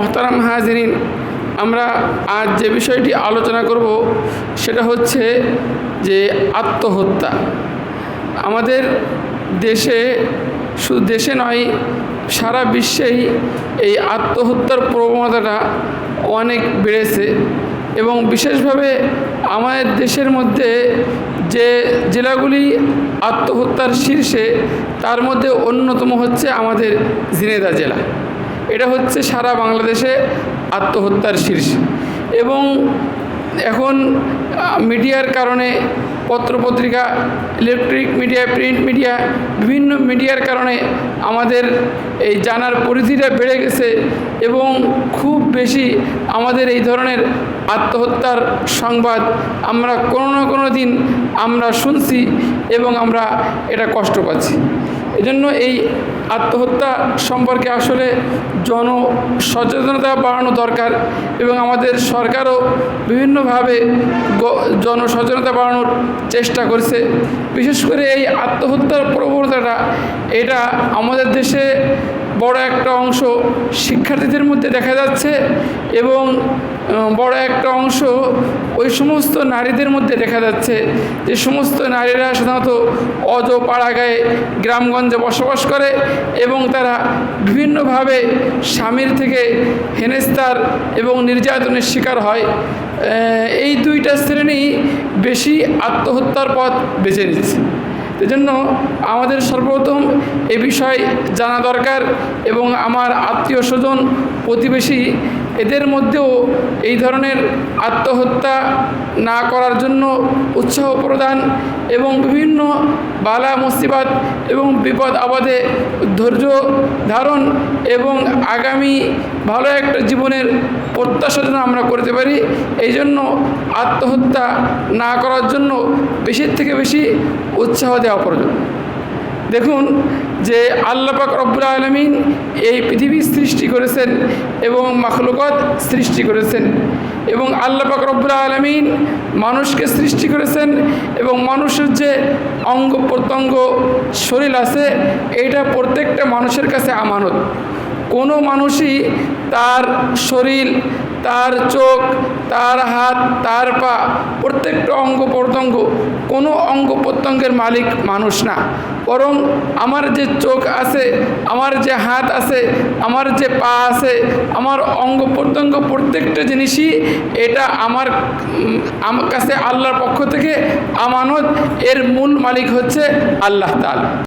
মোহতারাম হাজরিন, আমরা আজ যে বিষয়টি আলোচনা করব সেটা হচ্ছে যে আত্মহত্যা। আমাদের দেশে শুধু দেশে নয়, সারা বিশ্বেই এই আত্মহত্যার প্রবণতাটা অনেক বেড়েছে এবং বিশেষভাবে আমাদের দেশের মধ্যে যে জেলাগুলি আত্মহত্যার শীর্ষে, তার মধ্যে অন্যতম হচ্ছে আমাদের জিনেদা জেলা। এটা হচ্ছে সারা বাংলাদেশে আত্মহত্যার শীর্ষ। এবং এখন মিডিয়ার কারণে পত্রপত্রিকা ইলেকট্রিক মিডিয়া প্রিন্ট মিডিয়া বিভিন্ন মিডিয়ার কারণে আমাদের এই জানার পরিধিটা বেড়ে গেছে এবং খুব বেশি আমাদের এই ধরনের আত্মহত্যার সংবাদ আমরা কোনো না কোনো দিন আমরা শুনছি এবং আমরা এটা কষ্ট পাচ্ছি। এজন্য এই আত্মহত্যা সম্পর্কে আসলে জন সচেতনতা বাড়ানো দরকার এবং আমাদের সরকারও বিভিন্নভাবে জনসচেতনতা বাড়ানোর চেষ্টা করছে। বিশেষ করে এই আত্মহত্যার প্রবণতাটা, এটা আমাদের দেশে বড় একটা অংশ শিক্ষার্থীদের মধ্যে দেখা যাচ্ছে এবং বড় একটা অংশ ওই সমস্ত নারীদের মধ্যে দেখা যাচ্ছে যে সমস্ত নারীরা সাধারণত অজ পাড়াগায়ে গ্রামগঞ্জে বসবাস করে এবং তারা বিভিন্নভাবে স্বামীর থেকে হেনেস্তার এবং নির্যাতনের শিকার হয়। এই দুইটা শ্রেণি বেশি আত্মহত্যার পথ বেছে নিচ্ছে এজন্য আমাদের সর্বপ্রথম এ বিষয় জানা দরকার এবং আমার আত্মীয় স্বজন প্রতিবেশী এদের মধ্যেও এই ধরনের আত্মহত্যা না করার জন্য উৎসাহ প্রদান এবং বিভিন্ন বালা, মুসিবাত এবং বিপদ আপদে ধৈর্য ধারণ এবং আগামী ভালো একটা জীবনের প্রত্যাশা যেন আমরা করতে পারি, এই জন্য আত্মহত্যা না করার জন্য বেশির থেকে বেশি উৎসাহ দেওয়া প্রয়োজন। দেখুন যে আল্লাপাক রব্বুল আলমিন এই পৃথিবী সৃষ্টি করেছেন এবং মাখলুকত সৃষ্টি করেছেন এবং আল্লাপাক রব্বুল আলমিন মানুষকে সৃষ্টি করেছেন এবং মানুষের যে অঙ্গ প্রত্যঙ্গ শরীর আছে এটা প্রত্যেকটা মানুষের কাছে আমানত। কোনো মানুষই তার শরীর তার চোখ, তার হাত, তার পা, প্রত্যেকটা অঙ্গ প্রত্যঙ্গ, কোনো অঙ্গ প্রত্যঙ্গের মালিক মানুষ না। বরং আমার যে চোখ আছে, আমার যে হাত আছে, আমার যে পা আছে, আমার অঙ্গ প্রত্যঙ্গ প্রত্যেকটা জিনিসই এটা আমার আমার কাছে আল্লাহর পক্ষ থেকে আমানত, এর মূল মালিক হচ্ছে আল্লাহ তাআলা।